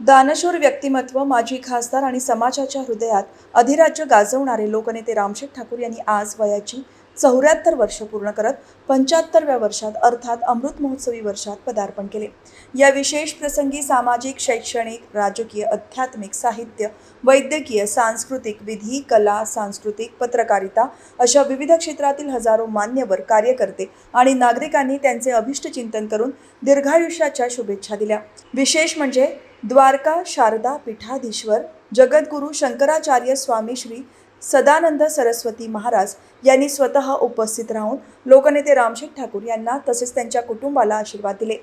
दानशूर व्यक्तिमत्व माजी खासदार आणि समाजाच्या हृदयात अधिराज्य गाजवणारे लोकनेते रामशेठ ठाकूर यांनी आज वयाची चौऱ्याहत्तर वर्ष पूर्ण करत पंच्याहत्तरव्या वर्षात अर्थात अमृत महोत्सवी वर्षात पदार्पण केले. या विशेष प्रसंगी सामाजिक शैक्षणिक राजकीय आध्यात्मिक साहित्य वैद्यकीय सांस्कृतिक विधी कला सांस्कृतिक पत्रकारिता अशा विविध क्षेत्रातील हजारो मान्यवर कार्यकर्ते आणि नागरिकांनी त्यांचे अभिष्ट चिंतन करून दीर्घायुष्याच्या शुभेच्छा दिल्या. विशेष म्हणजे द्वारका शारदा पीठाधीश्वर जगद्गुरू शंकराचार्य स्वामी श्री सदानंद सरस्वती महाराज यांनी स्वतः उपस्थित राहून लोकनेते रामशेठ ठाकूर यांना तसेच त्यांच्या कुटुंबाला आशीर्वाद दिले.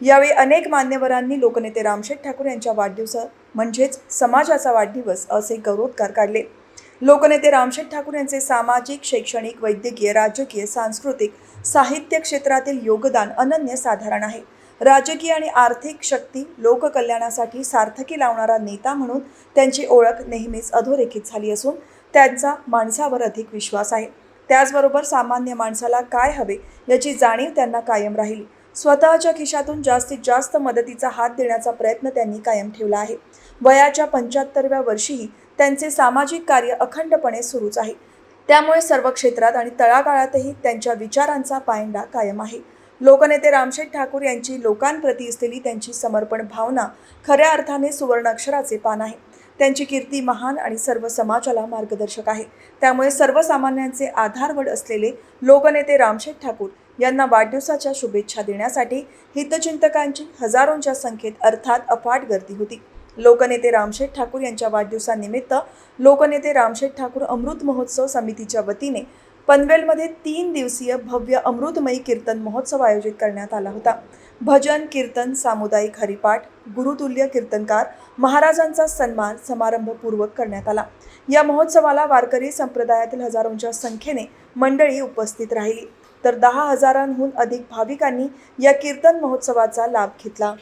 यावेळी अनेक मान्यवरांनी लोकनेते रामशेठ ठाकूर यांच्या वाढदिवस म्हणजेच समाजाचा वाढदिवस असे गौरवोद्गार काढले. लोकनेते रामशेठ ठाकूर यांचे सामाजिक शैक्षणिक वैद्यकीय राजकीय सांस्कृतिक साहित्य क्षेत्रातील योगदान अनन्य साधारण आहे. राजकीय आणि आर्थिक शक्ती लोककल्याणासाठी सार्थकी लावणारा नेता म्हणून त्यांची ओळख नेहमीच अधोरेखित झाली असून त्यांचा माणसावर अधिक विश्वास आहे. त्याचबरोबर सामान्य माणसाला काय हवे याची जाणीव त्यांना कायम राहील. स्वतःच्या खिशातून जास्तीत जास्त मदतीचा हात देण्याचा प्रयत्न त्यांनी कायम ठेवला आहे. वयाच्या पंच्याहत्तरव्या वर्षीही त्यांचे सामाजिक कार्य अखंडपणे सुरूच आहे. त्यामुळे सर्व क्षेत्रात आणि तळागाळातही त्यांच्या विचारांचा पायंडा कायम आहे. लोकनेते रामशेठ ठाकूर यांची लोकांप्रती असलेली त्यांची समर्पण भावना खऱ्या अर्थाने सुवर्ण अक्षराचे पान आहे. त्यांची कीर्ती महान आणि सर्व समाजाला मार्गदर्शक आहे. त्यामुळे सर्वसामान्यांचे आधारवड असलेले लोकनेते रामशेठ ठाकूर यांना वाढदिवसाच्या शुभेच्छा देण्यासाठी हितचिंतकांची हजारोंच्या संख्येत अर्थात अफाट गर्दी होती. लोकनेते रामशेठ ठाकूर यांच्या वाढदिवसानिमित्त लोकनेते रामशेठ ठाकूर अमृत महोत्सव समितीच्या वतीने पनवेलमध्ये तीन दिवसीय भव्य अमृतमयी कीर्तन महोत्सव आयोजित करण्यात आला होता. भजन कीर्तन सामुदायिक हरिपाठ गुरुतुल्य कीर्तनकार महाराजांचा सन्मान समारंभपूर्वक करण्यात आला. या महोत्सवाला वारकरी संप्रदायातील हजारोंच्या संख्येने मंडळी उपस्थित राहिली. तर दहा हजारांहून अधिक भाविकांनी या कीर्तन महोत्सवाचा लाभ घेतला.